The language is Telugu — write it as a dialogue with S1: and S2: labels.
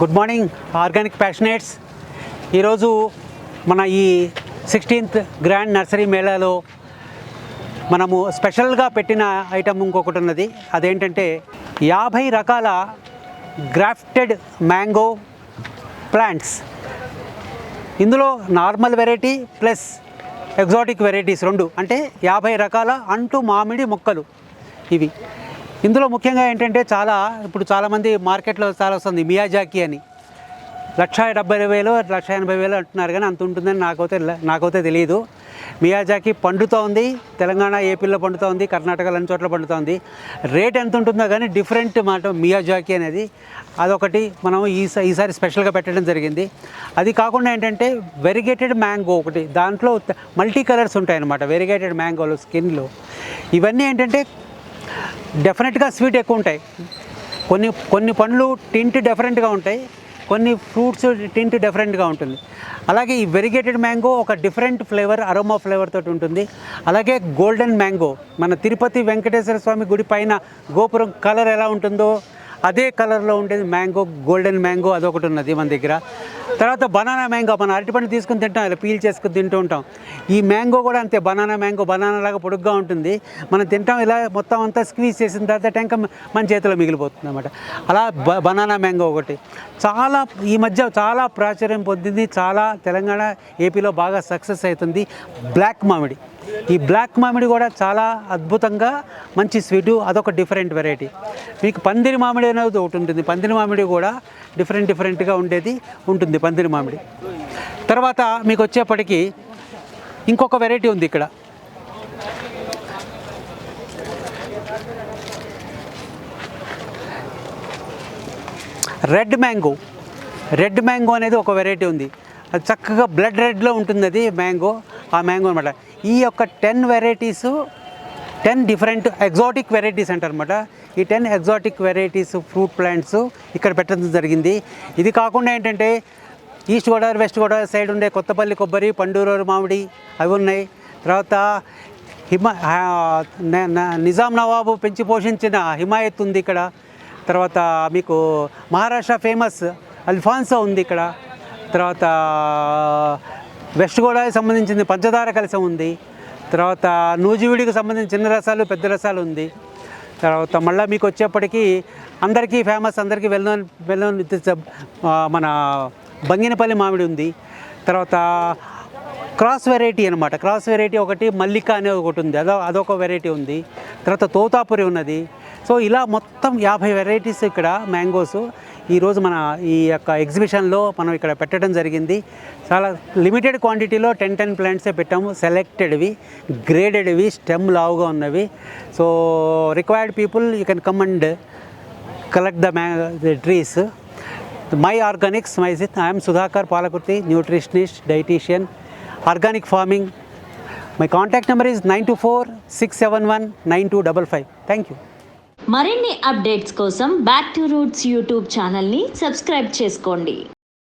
S1: గుడ్ మార్నింగ్ ఆర్గానిక్ ప్యాషనేట్స్ ఈరోజు మన ఈ సిక్స్టీన్త్ గ్రాండ్ నర్సరీ మేళాలో మనము స్పెషల్గా పెట్టిన ఐటమ్ ఇంకొకటి ఉన్నది. అదేంటంటే యాభై రకాల గ్రాఫ్టెడ్ మ్యాంగో ప్లాంట్స్ ఇందులో normal variety plus exotic varieties రెండు. అంటే యాభై రకాల అంటు మామిడి మొక్కలు ఇవి. ఇందులో ముఖ్యంగా ఏంటంటే చాలా ఇప్పుడు చాలామంది మార్కెట్లో చాలా వస్తుంది మియాజాకి అని. లక్ష డెబ్బై వేలు లక్ష ఎనభై వేలు అంటున్నారు కానీ అంత ఉంటుందని నాకైతే నాకైతే తెలియదు. మియాజాకి పండుతూ ఉంది తెలంగాణ ఏపీలో పండుతూ ఉంది కర్ణాటకలో అన్ని చోట్ల పండుతూ ఉంది. రేట్ ఎంత ఉంటుందో కానీ డిఫరెంట్ మాట మియాజాకి అనేది. అదొకటి మనం ఈ ఈసారి స్పెషల్గా పెట్టడం జరిగింది. అది కాకుండా ఏంటంటే వెరిగేటెడ్ మ్యాంగో ఒకటి దాంట్లో మల్టీ కలర్స్ ఉంటాయన్నమాట వెరిగేటెడ్ మ్యాంగోలు స్కిన్లో. ఇవన్నీ ఏంటంటే డెఫినెట్గా స్వీట్ ఎక్కువ ఉంటాయి. కొన్ని కొన్ని పండ్లు టింట్ డిఫరెంట్గా ఉంటాయి. కొన్ని ఫ్రూట్స్ టింట్ డిఫరెంట్గా ఉంటుంది. అలాగే ఈ వెరిగేటెడ్ మ్యాంగో ఒక డిఫరెంట్ ఫ్లేవర్ అరోమా ఫ్లేవర్ తోటి ఉంటుంది. అలాగే గోల్డెన్ మ్యాంగో మన తిరుపతి వెంకటేశ్వర స్వామి గుడి పైన గోపురం కలర్ ఎలా ఉంటుందో అదే కలర్లో ఉండేది మ్యాంగో గోల్డెన్ మ్యాంగో అదొకటి ఉన్నది మన దగ్గర. తర్వాత బనానా మ్యాంగో మనం అరటిపండు తీసుకుని తింటాం ఇలా పీల్ చేసుకుని తింటూ ఉంటాం. ఈ మ్యాంగో కూడా అంతే బనానా మ్యాంగో బనానా లాగా పొడుగ్గా ఉంటుంది. మనం తింటాం ఇలా మొత్తం అంతా స్క్వీజ్ చేసిన తర్వాత టెంక మన చేతిలో మిగిలిపోతుంది అనమాట అలా బ బనానా మ్యాంగో ఒకటి. చాలా ఈ మధ్య చాలా ప్రాచుర్యం పొందింది చాలా తెలంగాణ ఏపీలో బాగా సక్సెస్ అవుతుంది బ్లాక్ మామిడి. ఈ బ్లాక్ మామిడి కూడా చాలా అద్భుతంగా మంచి స్వీటు అదొక డిఫరెంట్ వెరైటీ. మీకు పందిరి మామిడి అనేది ఒకటి ఉంటుంది. పందిరి మామిడి కూడా డిఫరెంట్ డిఫరెంట్గా ఉండేది ఉంటుంది. పందిరి మామిడి. తర్వాత మీకు వచ్చేప్పటికి ఇంకొక వెరైటీ ఉంది ఇక్కడ. Red mango. రెడ్ మ్యాంగో అనేది ఒక వెరైటీ ఉంది. అది చక్కగా బ్లడ్ రెడ్లో ఉంటుంది అది మ్యాంగో ఆ మ్యాంగో అనమాట ఈ యొక్క ten varieties ten different exotic varieties అంటారనమాట ఈ ten exotic varieties fruit plants ఇక్కడ పెట్టడం జరిగింది. ఇది కాకుండా ఏంటంటే east Godavari west Godavari side ఉండే కొత్తపల్లి కొబ్బరి పండూరు మామిడి అవి ఉన్నాయి. తర్వాత హిమ నిజాం నవాబు పెంచి పోషించిన హిమాయత్ ఉంది ఇక్కడ. తర్వాత మీకు మహారాష్ట్ర ఫేమస్ అల్ఫాన్సో ఉంది ఇక్కడ. తర్వాత వెస్ట్ గోదావరికి సంబంధించింది పంచదార కలసం ఉంది. తర్వాత నూజివీడికి సంబంధించిన చిన్న రసాలు పెద్ద రసాలు ఉంది. తర్వాత మళ్ళీ మీకు వచ్చేప్పటికీ అందరికీ ఫేమస్ అందరికీ వెల్ నోన్ వెల్ నోన్ మన బంగినపల్లి మామిడి ఉంది. తర్వాత క్రాస్ వెరైటీ అనమాట క్రాస్ వెరైటీ ఒకటి మల్లిక అనే ఒకటి ఉంది. అదో అదొక వెరైటీ ఉంది. తర్వాత తోతాపురి ఉన్నది. సో ఇలా మొత్తం యాభై వెరైటీస్ ఇక్కడ మ్యాంగోస్. ఈరోజు మన ఈ యొక్క ఎగ్జిబిషన్లో మనం ఇక్కడ పెట్టడం జరిగింది. చాలా లిమిటెడ్ క్వాంటిటీలో టెన్ టెన్ ప్లాంట్సే పెట్టాము. సెలెక్టెడ్వి గ్రేడెడ్వి స్టెమ్ లావుగా ఉన్నవి. So required people you can come and collect the మ్యా trees my organics my సిత్ I'm Sudhakar Palakurthi nutritionist dietitian. Organic farming. My contact number is nine two four six seven one nine two double five. Thank you.
S2: మరిన్ని అప్డేట్స్ కోసం బ్యాక్ టు రూట్స్ యూట్యూబ్ ఛానల్ని సబ్స్క్రైబ్ చేసుకోండి.